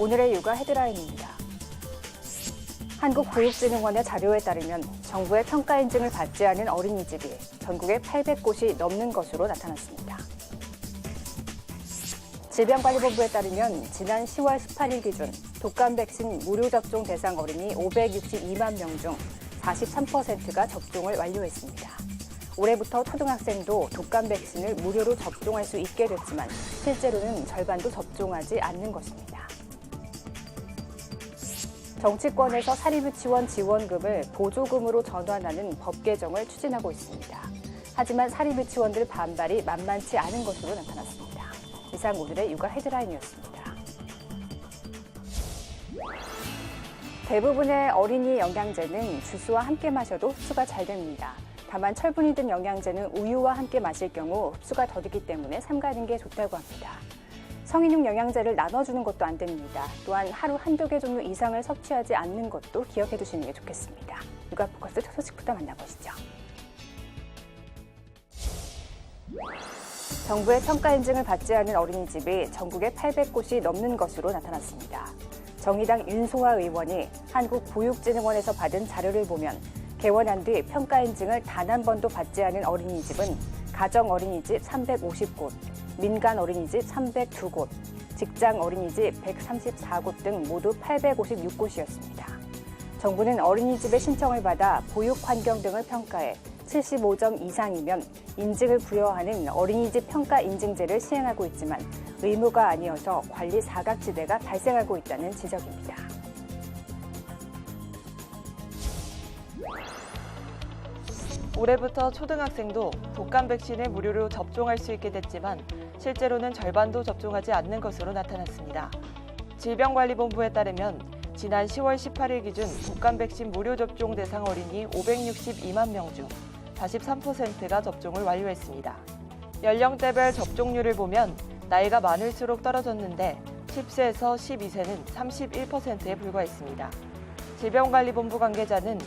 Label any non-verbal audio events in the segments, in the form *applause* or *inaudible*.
오늘의 육아 헤드라인입니다. 한국보육진흥원의 자료에 따르면 정부의 평가 인증을 받지 않은 어린이집이 전국에 800곳이 넘는 것으로 나타났습니다. 질병관리본부에 따르면 지난 10월 18일 기준 독감 백신 무료 접종 대상 어린이 562만 명 중 43%가 접종을 완료했습니다. 올해부터 초등학생도 독감 백신을 무료로 접종할 수 있게 됐지만 실제로는 절반도 접종하지 않는 것입니다. 정치권에서 사립유치원 지원금을 보조금으로 전환하는 법 개정을 추진하고 있습니다. 하지만 사립유치원들 반발이 만만치 않은 것으로 나타났습니다. 이상 오늘의 육아 헤드라인이었습니다. 대부분의 어린이 영양제는 주스와 함께 마셔도 흡수가 잘 됩니다. 다만 철분이 든 영양제는 우유와 함께 마실 경우 흡수가 더디기 때문에 삼가는 게 좋다고 합니다. 성인용 영양제를 나눠주는 것도 안 됩니다. 또한 하루 한두 개 종류 이상을 섭취하지 않는 것도 기억해 두시는 게 좋겠습니다. 육아 포커스 첫 소식부터 만나보시죠. 정부의 평가 인증을 받지 않은 어린이집이 전국에 800곳이 넘는 것으로 나타났습니다. 정의당 윤소아 의원이 한국보육진흥원에서 받은 자료를 보면 개원한 뒤 평가 인증을 단 한 번도 받지 않은 어린이집은 가정 어린이집 350곳, 민간 어린이집 302곳, 직장 어린이집 134곳 등 모두 856곳이었습니다. 정부는 어린이집의 신청을 받아 보육 환경 등을 평가해 75점 이상이면 인증을 부여하는 어린이집 평가 인증제를 시행하고 있지만 의무가 아니어서 관리 사각지대가 발생하고 있다는 지적입니다. 올해부터 초등학생도 독감 백신을 무료로 접종할 수 있게 됐지만 실제로는 절반도 접종하지 않는 것으로 나타났습니다. 질병관리본부에 따르면 지난 10월 18일 기준 독감 백신 무료 접종 대상 어린이 562만 명 중 43%가 접종을 완료했습니다. 연령대별 접종률을 보면 나이가 많을수록 떨어졌는데 10세에서 12세는 31%에 불과했습니다. 질병관리본부 관계자는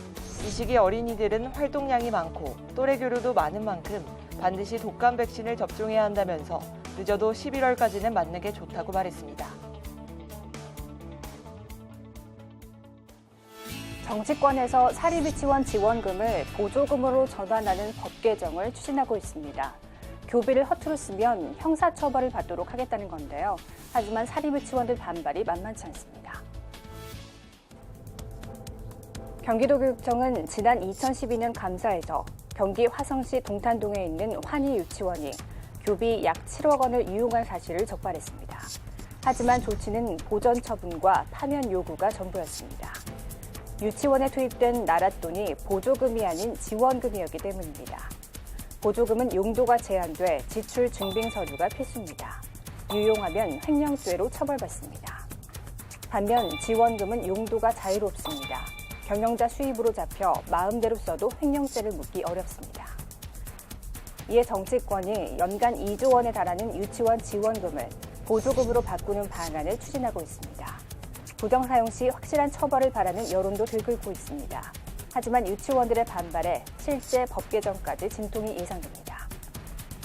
이 시기 어린이들은 활동량이 많고 또래 교류도 많은 만큼 반드시 독감 백신을 접종해야 한다면서 늦어도 11월까지는 맞는 게 좋다고 말했습니다. 정치권에서 사립유치원 지원금을 보조금으로 전환하는 법 개정을 추진하고 있습니다. 교비를 허투루 쓰면 형사처벌을 받도록 하겠다는 건데요. 하지만 사립유치원들 반발이 만만치 않습니다. 경기도교육청은 지난 2012년 감사에서 경기 화성시 동탄동에 있는 환희 유치원이 교비 약 7억 원을 이용한 사실을 적발했습니다. 하지만 조치는 보전 처분과 파면 요구가 전부였습니다. 유치원에 투입된 나랏돈이 보조금이 아닌 지원금이었기 때문입니다. 보조금은 용도가 제한돼 지출 증빙 서류가 필수입니다. 유용하면 횡령죄로 처벌받습니다. 반면 지원금은 용도가 자유롭습니다. 경영자 수입으로 잡혀 마음대로 써도 횡령죄를 묻기 어렵습니다. 이에 정치권이 연간 2조 원에 달하는 유치원 지원금을 보조금으로 바꾸는 방안을 추진하고 있습니다. 부정 사용 시 확실한 처벌을 바라는 여론도 들끓고 있습니다. 하지만 유치원들의 반발에 실제 법 개정까지 진통이 예상됩니다.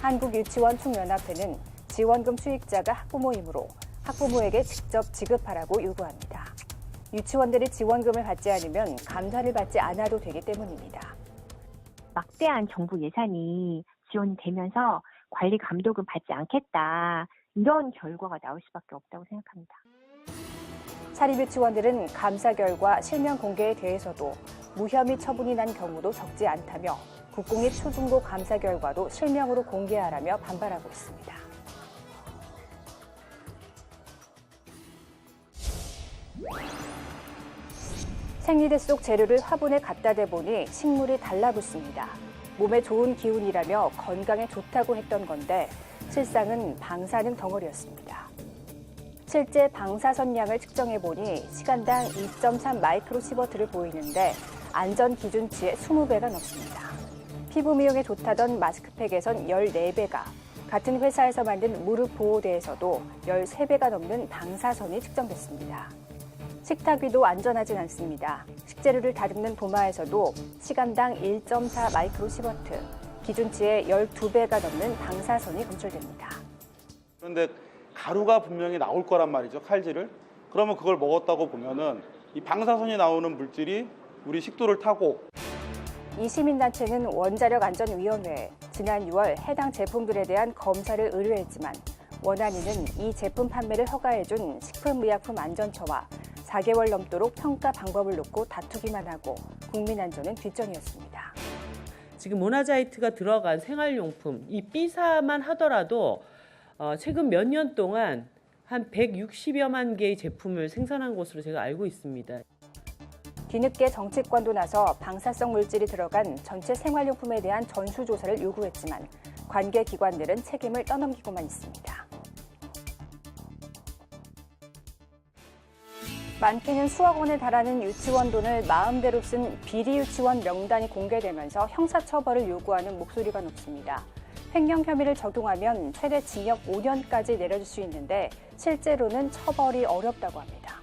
한국유치원 총연합회는 지원금 수익자가 학부모이므로 학부모에게 직접 지급하라고 요구합니다. 유치원들이 지원금을 받지 않으면 감사를 받지 않아도 되기 때문입니다. 막대한 정부 예산이 지원이 되면서 관리 감독은 받지 않겠다. 이런 결과가 나올 수밖에 없다고 생각합니다. 사립유치원들은 감사 결과 실명 공개에 대해서도 무혐의 처분이 난 경우도 적지 않다며 국공립 초중고 감사 결과도 실명으로 공개하라며 반발하고 있습니다. 생리대 속 재료를 화분에 갖다 대보니 식물이 달라붙습니다. 몸에 좋은 기운이라며 건강에 좋다고 했던 건데 실상은 방사능 덩어리였습니다. 실제 방사선량을 측정해 보니 시간당 2.3 마이크로시버트를 보이는데 안전 기준치의 20배가 넘습니다. 피부 미용에 좋다던 마스크팩에선 14배가, 같은 회사에서 만든 무릎 보호대에서도 13배가 넘는 방사선이 측정됐습니다. 식탁 위도 안전하진 않습니다. 식재료를 다듬는 도마에서도 시간당 1.4 마이크로시버트, 기준치의 12배가 넘는 방사선이 검출됩니다. 그런데 가루가 분명히 나올 거란 말이죠 칼질을 그러면 그걸 먹었다고 보면은 이 방사선이 나오는 물질이 우리 식도를 타고 이 시민단체는 원자력안전위원회에 지난 6월 해당 제품들에 대한 검사를 의뢰했지만 원안위는 이 제품 판매를 허가해준 식품의약품안전처와 4개월 넘도록 평가 방법을 놓고 다투기만 하고 국민 안전은 뒷전이었습니다. 지금 모나자이트가 들어간 생활용품 이 B사만 하더라도 어, 최근 몇 년 동안 한 160여만 개의 제품을 생산한 것으로 제가 알고 있습니다. 뒤늦게 정치권도 나서 방사성 물질이 들어간 전체 생활용품에 대한 전수조사를 요구했지만 관계 기관들은 책임을 떠넘기고만 있습니다. 많게는 수억 원에 달하는 유치원 돈을 마음대로 쓴 비리 유치원 명단이 공개되면서 형사처벌을 요구하는 목소리가 높습니다. 횡령 혐의를 적용하면 최대 징역 5년까지 내려질 수 있는데 실제로는 처벌이 어렵다고 합니다.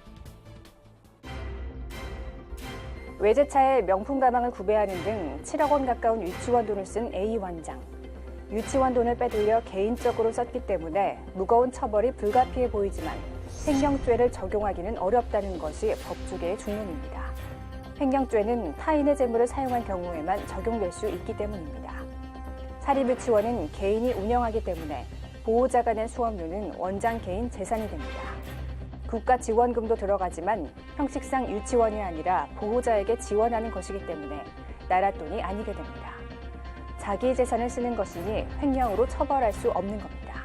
외제차에 명품 가방을 구매하는 등 7억 원 가까운 유치원 돈을 쓴 A 원장. 유치원 돈을 빼돌려 개인적으로 썼기 때문에 무거운 처벌이 불가피해 보이지만 횡령죄를 적용하기는 어렵다는 것이 법조계의 중론입니다. 횡령죄는 타인의 재물을 사용한 경우에만 적용될 수 있기 때문입니다. 사립유치원은 개인이 운영하기 때문에 보호자가 낸 수업료는 원장 개인 재산이 됩니다. 국가 지원금도 들어가지만 형식상 유치원이 아니라 보호자에게 지원하는 것이기 때문에 나라 돈이 아니게 됩니다. 자기 재산을 쓰는 것이니 횡령으로 처벌할 수 없는 겁니다.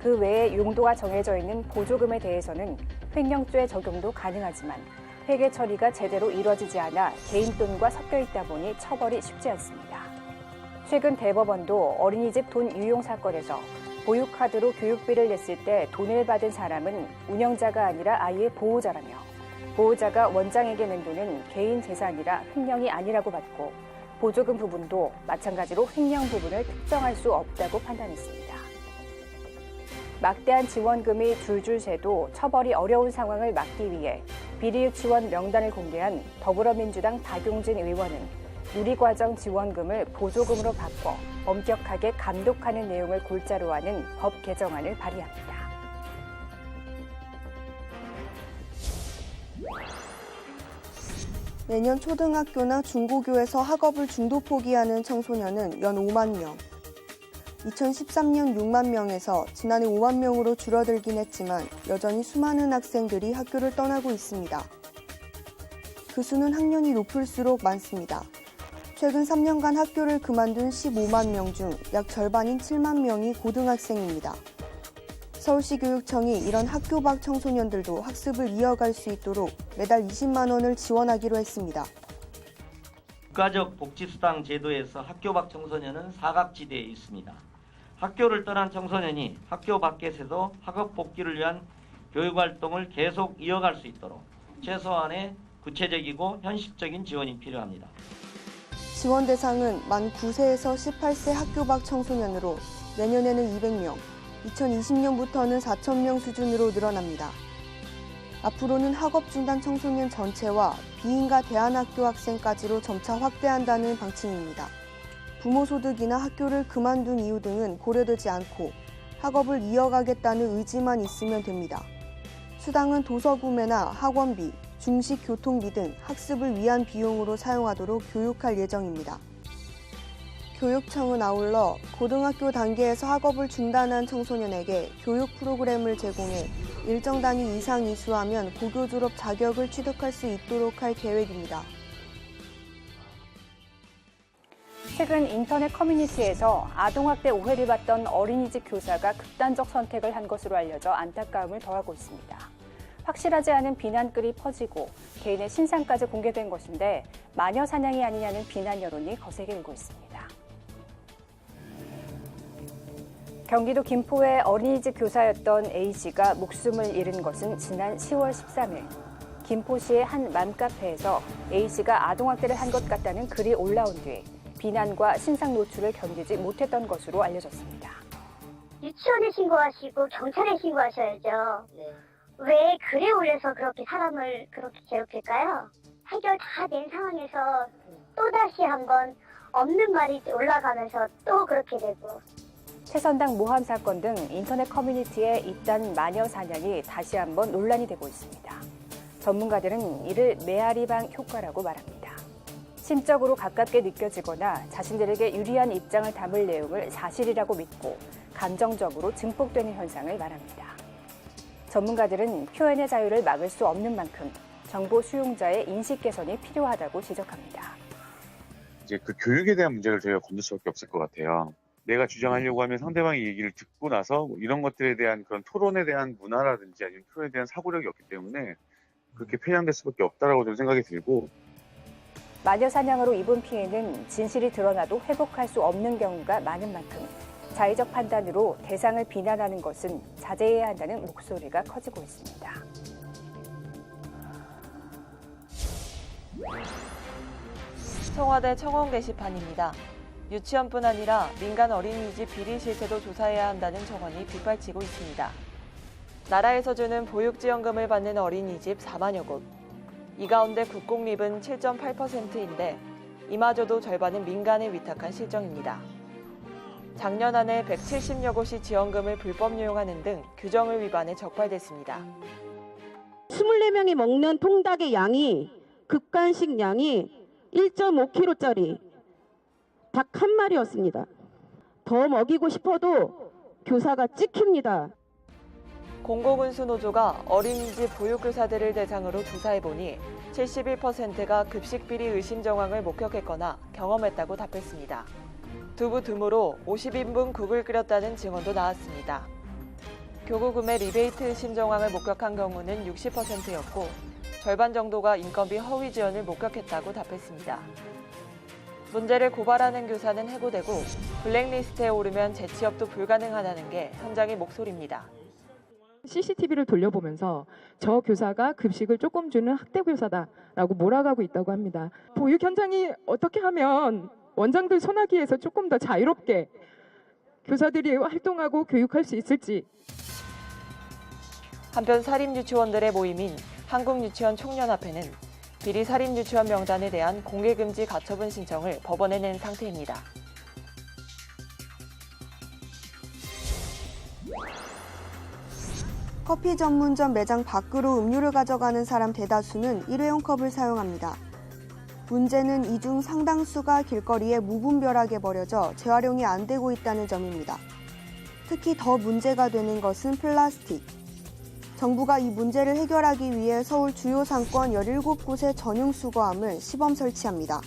그 외에 용도가 정해져 있는 보조금에 대해서는 횡령죄 적용도 가능하지만 회계 처리가 제대로 이뤄지지 않아 개인 돈과 섞여 있다 보니 처벌이 쉽지 않습니다. 최근 대법원도 어린이집 돈 유용 사건에서 보육카드로 교육비를 냈을 때 돈을 받은 사람은 운영자가 아니라 아이의 보호자라며 보호자가 원장에게 낸 돈은 개인 재산이라 횡령이 아니라고 봤고 보조금 부분도 마찬가지로 횡령 부분을 특정할 수 없다고 판단했습니다. 막대한 지원금이 줄줄 새도 처벌이 어려운 상황을 막기 위해 비리 유치원 명단을 공개한 더불어민주당 박용진 의원은 누리과정 지원금을 보조금으로 바꿔 엄격하게 감독하는 내용을 골자로 하는 법 개정안을 발의합니다. 매년 초등학교나 중고교에서 학업을 중도 포기하는 청소년은 연 5만 명. 2013년 6만 명에서 지난해 5만 명으로 줄어들긴 했지만 여전히 수많은 학생들이 학교를 떠나고 있습니다. 그 수는 학년이 높을수록 많습니다. 최근 3년간 학교를 그만둔 15만 명 중 약 절반인 7만 명이 고등학생입니다. 서울시 교육청이 이런 학교 밖 청소년들도 학습을 이어갈 수 있도록 매달 20만 원을 지원하기로 했습니다. 국가적 복지수당 제도에서 학교 밖 청소년은 사각지대에 있습니다. 학교를 떠난 청소년이 학교 밖에서도 학업 복귀를 위한 교육 활동을 계속 이어갈 수 있도록 최소한의 구체적이고 현실적인 지원이 필요합니다. 지원 대상은 만 9세에서 18세 학교 밖 청소년으로 내년에는 200명, 2020년부터는 4,000명 수준으로 늘어납니다. 앞으로는 학업 중단 청소년 전체와 비인가 대안학교 학생까지로 점차 확대한다는 방침입니다. 부모 소득이나 학교를 그만둔 이유 등은 고려되지 않고 학업을 이어가겠다는 의지만 있으면 됩니다. 수당은 도서 구매나 학원비, 중식 교통비 등 학습을 위한 비용으로 사용하도록 교육할 예정입니다. 교육청은 아울러 고등학교 단계에서 학업을 중단한 청소년에게 교육 프로그램을 제공해 일정 단위 이상 이수하면 고교 졸업 자격을 취득할 수 있도록 할 계획입니다. 최근 인터넷 커뮤니티에서 아동학대 오해를 받던 어린이집 교사가 극단적 선택을 한 것으로 알려져 안타까움을 더하고 있습니다. 확실하지 않은 비난글이 퍼지고 개인의 신상까지 공개된 것인데 마녀 사냥이 아니냐는 비난 여론이 거세게 일고 있습니다. 경기도 김포의 어린이집 교사였던 A씨가 목숨을 잃은 것은 지난 10월 13일. 김포시의 한 맘카페에서 A씨가 아동학대를 한 것 같다는 글이 올라온 뒤 비난과 신상 노출을 견디지 못했던 것으로 알려졌습니다. 유치원에 신고하시고 경찰에 신고하셔야죠. 왜 글에 올려서 그렇게 사람을 그렇게 괴롭힐까요? 해결 다 된 상황에서 또다시 한번 없는 말이 올라가면서 또 그렇게 되고 최선당 모함 사건 등 인터넷 커뮤니티의 잇단 마녀 사냥이 다시 한번 논란이 되고 있습니다. 전문가들은 이를 메아리방 효과라고 말합니다. 심적으로 가깝게 느껴지거나 자신들에게 유리한 입장을 담을 내용을 사실이라고 믿고 감정적으로 증폭되는 현상을 말합니다. 전문가들은 표현의 자유를 막을 수 없는 만큼 정보 수용자의 인식 개선이 필요하다고 지적합니다. 이제 그 교육에 대한 문제를 저희가 건들 수밖에 없을 것 같아요. 내가 주장하려고 하면 상대방의 얘기를 듣고 나서 뭐 이런 것들에 대한 그런 토론에 대한 문화라든지 아니면 표현에 대한 사고력이 없기 때문에 그렇게 편향될 수밖에 없다라고 저는 생각이 들고 마녀 사냥으로 입은 피해는 진실이 드러나도 회복할 수 없는 경우가 많은 만큼 자의적 판단으로 대상을 비난하는 것은 자제해야 한다는 목소리가 커지고 있습니다. 청와대 청원 게시판입니다. 유치원뿐 아니라 민간 어린이집 비리 실태도 조사해야 한다는 청원이 빗발치고 있습니다. 나라에서 주는 보육지원금을 받는 어린이집 4만여 곳. 이 가운데 국공립은 7.8%인데 이마저도 절반은 민간에 위탁한 실정입니다. 작년 한해 170여 곳이 지원금을 불법 유용하는 등 규정을 위반해 적발됐습니다. 24명이 먹는 통닭의 양이 극간식 양이 1.5kg짜리 닭 한 마리였습니다. 더 먹이고 싶어도 교사가 찍힙니다. 공공운수노조가 어린이집 보육교사들을 대상으로 조사해보니 71%가 급식비리 의심 정황을 목격했거나 경험했다고 답했습니다. 두부 듬으로 50인분 국을 끓였다는 증언도 나왔습니다. 교구금의 리베이트 의심 정황을 목격한 경우는 60%였고 절반 정도가 인건비 허위 지원을 목격했다고 답했습니다. 문제를 고발하는 교사는 해고되고 블랙리스트에 오르면 재취업도 불가능하다는 게 현장의 목소리입니다. CCTV를 돌려보면서 저 교사가 급식을 조금 주는 학대 교사다라고 몰아가고 있다고 합니다. 보육 현장이 어떻게 하면 원장들 손아귀에서 조금 더 자유롭게 교사들이 활동하고 교육할 수 있을지 한편 사립유치원들의 모임인 한국유치원 총연합회는 비리 사립유치원 명단에 대한 공개금지 가처분 신청을 법원에 낸 상태입니다. 커피 전문점 매장 밖으로 음료를 가져가는 사람 대다수는 일회용 컵을 사용합니다. 문제는 이 중 상당수가 길거리에 무분별하게 버려져 재활용이 안 되고 있다는 점입니다. 특히 더 문제가 되는 것은 플라스틱. 정부가 이 문제를 해결하기 위해 서울 주요 상권 17곳의 전용 수거함을 시범 설치합니다.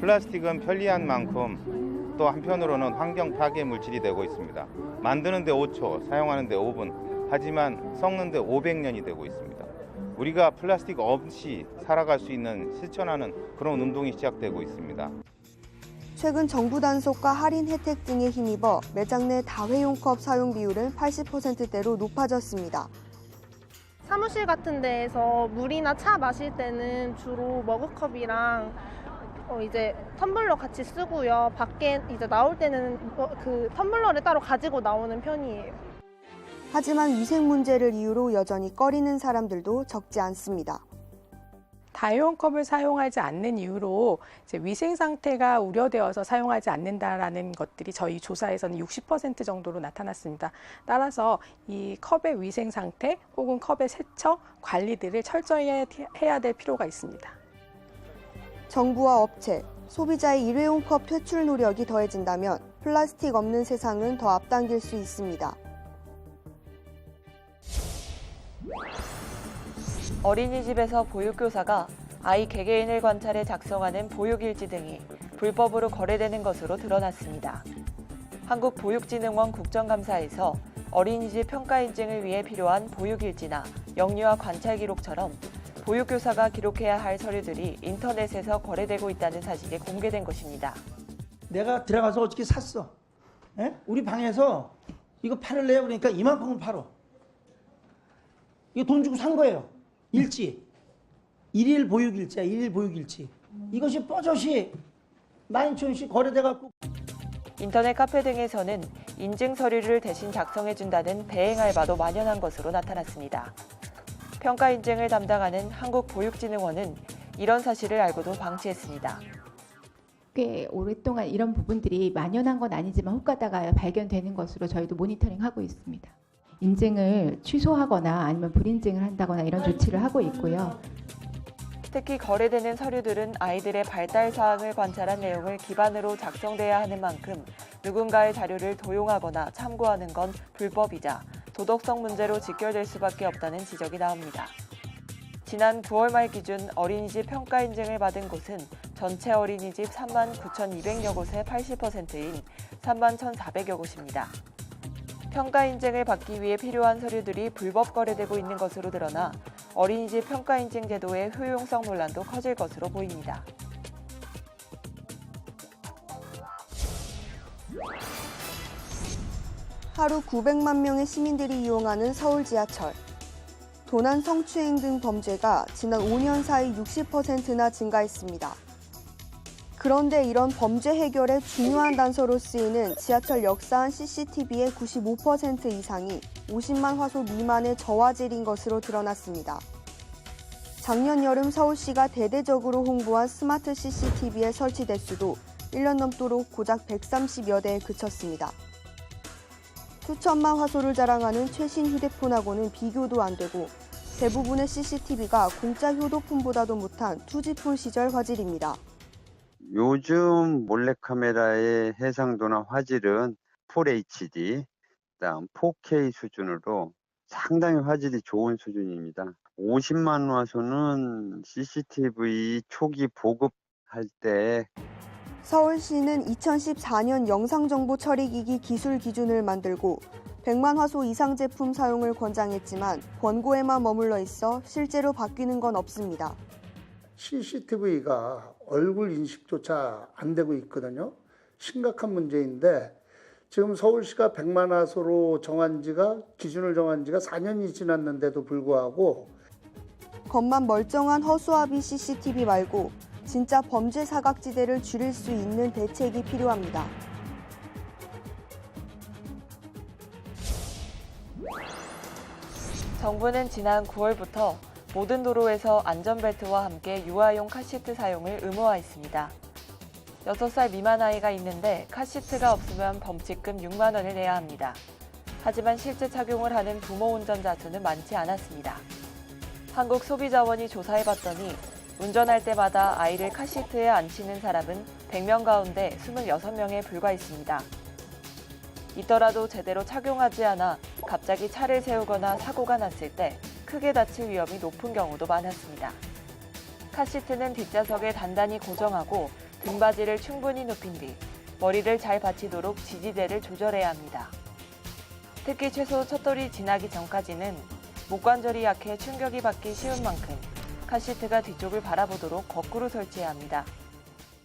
플라스틱은 편리한 만큼 또 한편으로는 환경 파괴 물질이 되고 있습니다. 만드는데 5초, 사용하는데 5분, 하지만 썩는데 500년이 되고 있습니다. 우리가 플라스틱 없이 살아갈 수 있는 실천하는 그런 운동이 시작되고 있습니다. 최근 정부 단속과 할인 혜택 등에 힘입어 매장 내 다회용 컵 사용 비율은 80%대로 높아졌습니다. 사무실 같은 데에서 물이나 차 마실 때는 주로 머그컵이랑 어 이제 텀블러 같이 쓰고요. 밖에 이제 나올 때는 어그 텀블러를 따로 가지고 나오는 편이에요. 하지만 위생 문제를 이유로 여전히 꺼리는 사람들도 적지 않습니다. 다회용 컵을 사용하지 않는 이유로 위생 상태가 우려되어서 사용하지 않는다라는 것들이 저희 조사에서는 60% 정도로 나타났습니다. 따라서 이 컵의 위생 상태 혹은 컵의 세척 관리들을 철저히 해야 될 필요가 있습니다. 정부와 업체, 소비자의 일회용 컵 퇴출 노력이 더해진다면 플라스틱 없는 세상은 더 앞당길 수 있습니다. 어린이집에서 보육교사가 아이 개개인을 관찰해 작성하는 보육일지 등이 불법으로 거래되는 것으로 드러났습니다. 한국보육진흥원 국정감사에서 어린이집 평가 인증을 위해 필요한 보육일지나 영유아 관찰 기록처럼 보육교사가 기록해야 할 서류들이 인터넷에서 거래되고 있다는 사실이 공개된 것입니다. 내가 들어가서 어저께 샀어. 에? 우리 방에서 이거 팔을래요? 그러니까 이만큼을 팔어. 이거 돈 주고 산 거예요. 일지. 일일 보육일지야, 일일 보육일지. 이것이 뻐젓이 12,000원씩 거래돼갖고. 인터넷 카페 등에서는 인증 서류를 대신 작성해준다는 배행 알바도 만연한 것으로 나타났습니다. 평가 인증을 담당하는 한국보육진흥원은 이런 사실을 알고도 방치했습니다. 꽤 오랫동안 이런 부분들이 만연한 건 아니지만 혹가다가 발견되는 것으로 저희도 모니터링하고 있습니다. 인증을 취소하거나 아니면 불인증을 한다거나 이런 조치를 하고 있고요. 특히 거래되는 서류들은 아이들의 발달 사항을 관찰한 내용을 기반으로 작성돼야 하는 만큼 누군가의 자료를 도용하거나 참고하는 건 불법이자 도덕성 문제로 직결될 수밖에 없다는 지적이 나옵니다. 지난 9월 말 기준 어린이집 평가 인증을 받은 곳은 전체 어린이집 3만 9,200여 곳의 80%인 3만 1,400여 곳입니다. 평가 인증을 받기 위해 필요한 서류들이 불법 거래되고 있는 것으로 드러나 어린이집 평가 인증 제도의 효용성 논란도 커질 것으로 보입니다. 하루 900만 명의 시민들이 이용하는 서울 지하철. 도난 성추행 등 범죄가 지난 5년 사이 60%나 증가했습니다. 그런데 이런 범죄 해결에 중요한 단서로 쓰이는 지하철 역사한 CCTV의 95% 이상이 50만 화소 미만의 저화질인 것으로 드러났습니다. 작년 여름 서울시가 대대적으로 홍보한 스마트 CCTV의 설치 대수도 1년 넘도록 고작 130여 대에 그쳤습니다. 수천만 화소를 자랑하는 최신 휴대폰하고는 비교도 안 되고 대부분의 CCTV가 공짜 효도폰보다도 못한 투지폰 시절 화질입니다. 요즘 몰래카메라의 해상도나 화질은 FHD, 그다음 4K 수준으로 상당히 화질이 좋은 수준입니다. 50만 화소는 CCTV 초기 보급할 때 서울시는 2014년 영상정보 처리기기 기술 기준을 만들고 100만 화소 이상 제품 사용을 권장했지만 권고에만 머물러 있어 실제로 바뀌는 건 없습니다. CCTV가 얼굴 인식조차 안 되고 있거든요. 심각한 문제인데 지금 서울시가 100만 화소로 정한 지가 기준을 정한 지가 4년이 지났는데도 불구하고 겉만 멀쩡한 허수아비 CCTV 말고 진짜 범죄 사각지대를 줄일 수 있는 대책이 필요합니다. 정부는 지난 9월부터 모든 도로에서 안전벨트와 함께 유아용 카시트 사용을 의무화했습니다. 6살 미만 아이가 있는데 카시트가 없으면 범칙금 6만 원을 내야 합니다. 하지만 실제 착용을 하는 부모 운전자 수는 많지 않았습니다. 한국소비자원이 조사해봤더니 운전할 때마다 아이를 카시트에 앉히는 사람은 100명 가운데 26명에 불과했습니다. 있더라도 제대로 착용하지 않아 갑자기 차를 세우거나 사고가 났을 때 크게 다칠 위험이 높은 경우도 많았습니다. 카시트는 뒷좌석에 단단히 고정하고 등받이를 충분히 눕힌 뒤 머리를 잘 받치도록 지지대를 조절해야 합니다. 특히 최소 첫돌이 지나기 전까지는 목관절이 약해 충격이 받기 쉬운 만큼 카시트가 뒤쪽을 바라보도록 거꾸로 설치해야 합니다.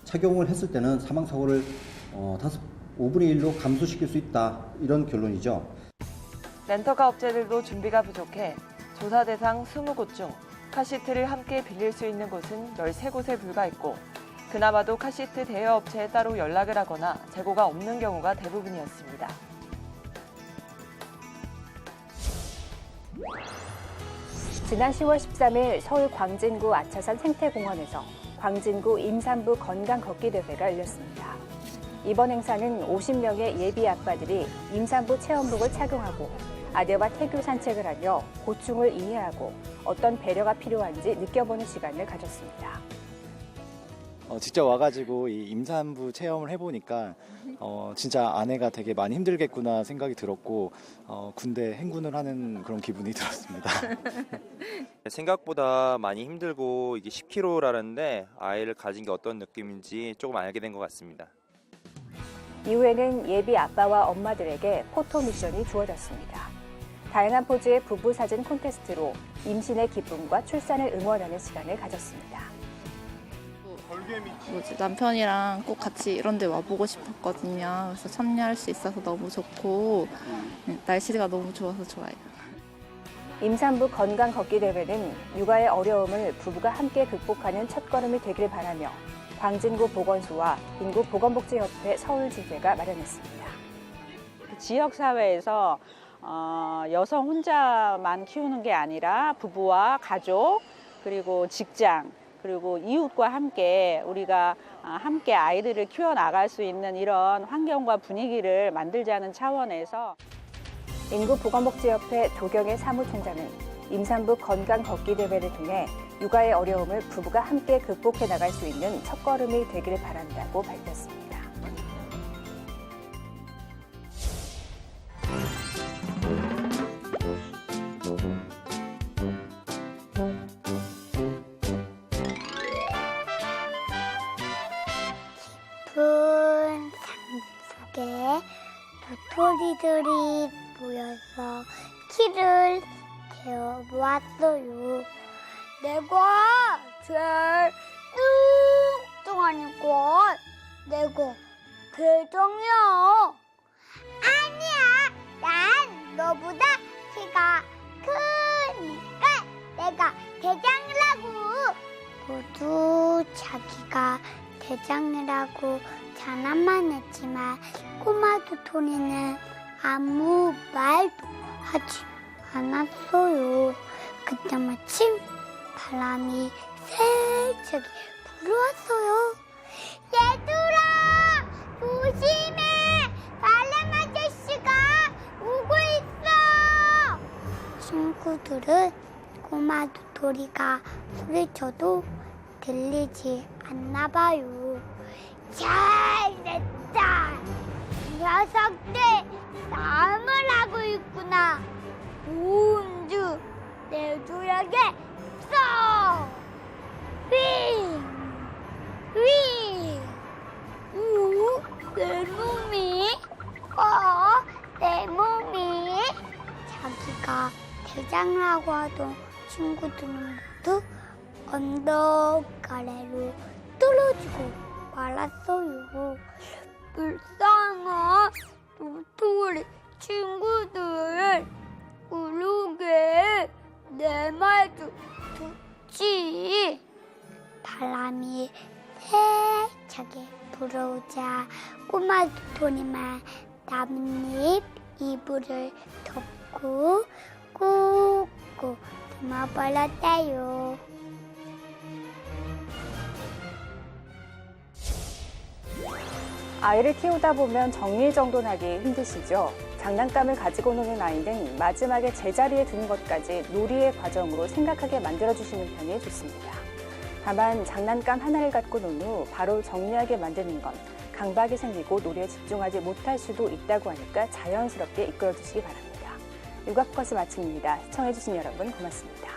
착용을 했을 때는 사망 사고를 어, 다섯 5분의 1로 감소시킬 수 있다 이런 결론이죠. 렌터카 업체들도 준비가 부족해 조사 대상 20곳 중 카시트를 함께 빌릴 수 있는 곳은 13곳에 불과했고 그나마도 카시트 대여 업체에 따로 연락을 하거나 재고가 없는 경우가 대부분이었습니다. 지난 10월 13일 서울 광진구 아차산 생태공원에서 광진구 임산부 건강 걷기 대회가 열렸습니다. 이번 행사는 50명의 예비 아빠들이 임산부 체험복을 착용하고 아내와 태교 산책을 하며 고충을 이해하고 어떤 배려가 필요한지 느껴보는 시간을 가졌습니다. 어, 직접 와가지고 이 임산부 체험을 해보니까 어, 진짜 아내가 되게 많이 힘들겠구나 생각이 들었고 어, 군대 행군을 하는 그런 기분이 들었습니다. *laughs* 생각보다 많이 힘들고 이게 10kg라는데 아이를 가진 게 어떤 느낌인지 조금 알게 된 것 같습니다. 이후에는 예비 아빠와 엄마들에게 포토 미션이 주어졌습니다. 다양한 포즈의 부부 사진 콘테스트로 임신의 기쁨과 출산을 응원하는 시간을 가졌습니다. 뭐지, 남편이랑 꼭 같이 이런 데 와보고 싶었거든요. 그래서 참여할 수 있어서 너무 좋고 네, 날씨가 너무 좋아서 좋아요. 임산부 건강 걷기 대회는 육아의 어려움을 부부가 함께 극복하는 첫걸음이 되길 바라며 광진구 보건소와 인구 보건복지협회 서울지회가 마련했습니다. 지역 사회에서 어, 여성 혼자만 키우는 게 아니라 부부와 가족 그리고 직장 그리고 이웃과 함께 우리가 아, 함께 아이들을 키워나갈 수 있는 이런 환경과 분위기를 만들자는 차원에서 인구보건복지협회 도경의 사무총장은 임산부 건강 걷기 대회를 통해 육아의 어려움을 부부가 함께 극복해 나갈 수 있는 첫걸음이 되기를 바란다고 밝혔습니다. 도토리들이 모여서 키를 재어 보았어요. 내가 제일 뚱뚱하니까 내가 대장이야. 아니야, 난 너보다 키가 크니까 내가 대장이라고. 모두 자기가 대장이라고 자랑만 했지만 꼬마 도토리는 아무 말도 하지 않았어요. 그때 마침 바람이 세차게 불어왔어요. 얘들아 조심해 바람 아저씨가 오고 있어. 친구들은 꼬마 도토리가 소리쳐도 들리지 않나 봐요. 이 녀석들 싸움을 하고 있구나. 온주 내줘야겠어. 윙, 윙. 우, 내 몸이, 어, 내 몸이. 자기가 대장이라고 하던 친구들은 모두 언덕 아래로 떨어지고 말았어요. 도토리 친구들 그러게 내 말도 듣지. 바람이 세차게 불어오자 꼬마 도토리만 나뭇잎 이불을 덮고 꾹꾹 숨어버렸대요. 아이를 키우다 보면 정리정돈하기 힘드시죠? 장난감을 가지고 노는 아이는 마지막에 제자리에 두는 것까지 놀이의 과정으로 생각하게 만들어주시는 편이 좋습니다. 다만 장난감 하나를 갖고 논 후 바로 정리하게 만드는 건 강박이 생기고 놀이에 집중하지 못할 수도 있다고 하니까 자연스럽게 이끌어주시기 바랍니다. 육아포커스 마칩니다. 시청해주신 여러분 고맙습니다.